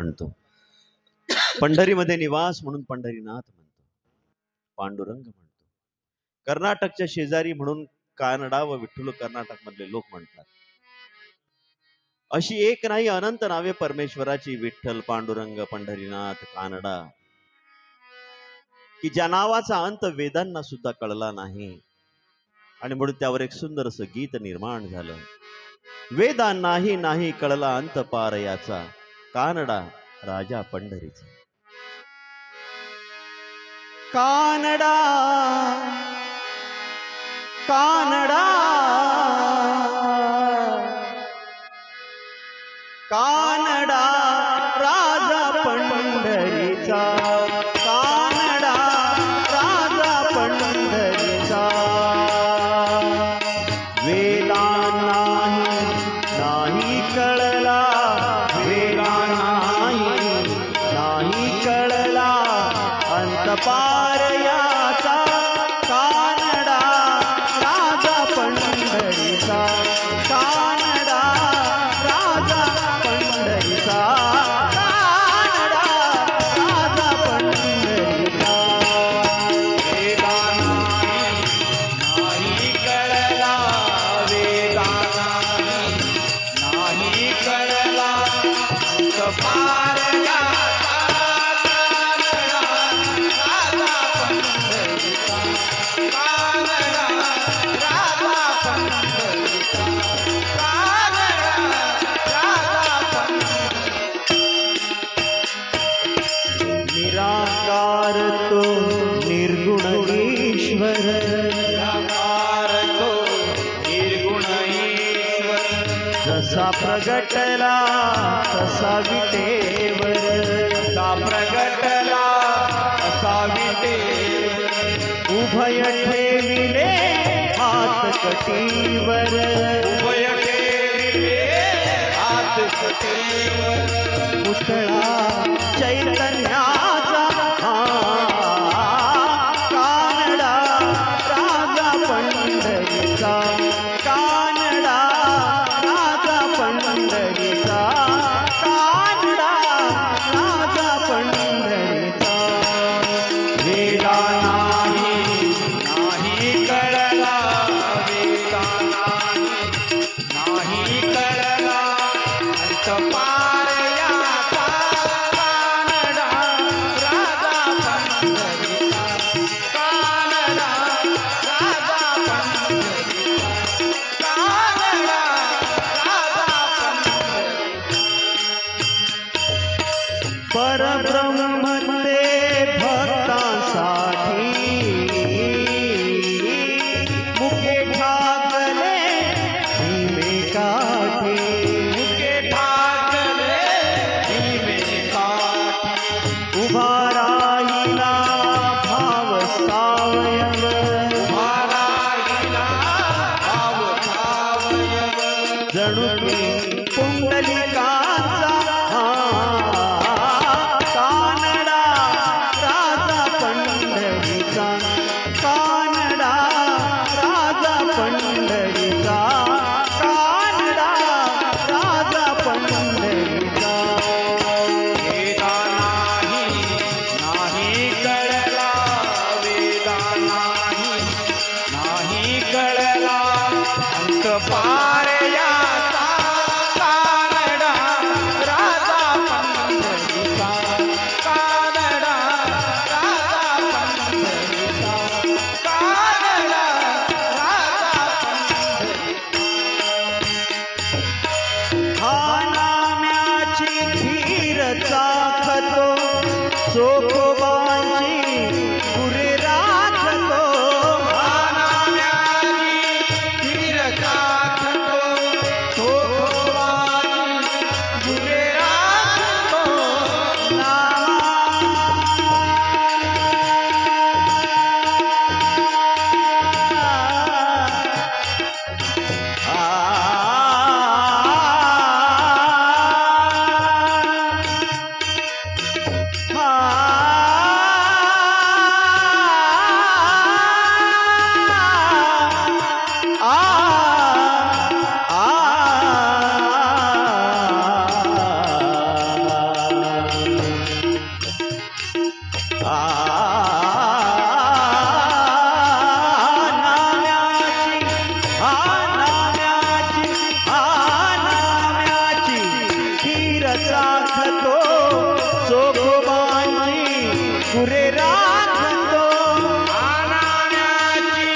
म्हणतो. पंढरीमध्ये निवास म्हणून पंढरीनाथ म्हणतो. पांडुरंग म्हणतो. कर्नाटकच्या शेजारी म्हणून कानडा व विठ्ठल कर्नाटक मधले लोक म्हणतात. अशी एक नाही अनंत नावे परमेश्वराची विठ्ठल पांडुरंग पंढरीनाथ कानडा. की ज्या नावाचा अंत वेदांना सुद्धा कळला नाही. आणि म्हणून त्यावर एक सुंदर असं गीत निर्माण झालं. वेदांनाही नाही कळला अंत पार याचा. कानडा राजा पंढरीचा. कानडा कानडा का पार प्रगटला तसा विटेवर. तसा प्रगटला तसा विटेवर. उभय ठेविले हात कटीवर. उभय ठेविले हात कटीवर. पुतळा चैतन्याचा पंढरीचा ચાખતો શોખ राखतो चोखोबांची गुरे राखतो आनाण्याची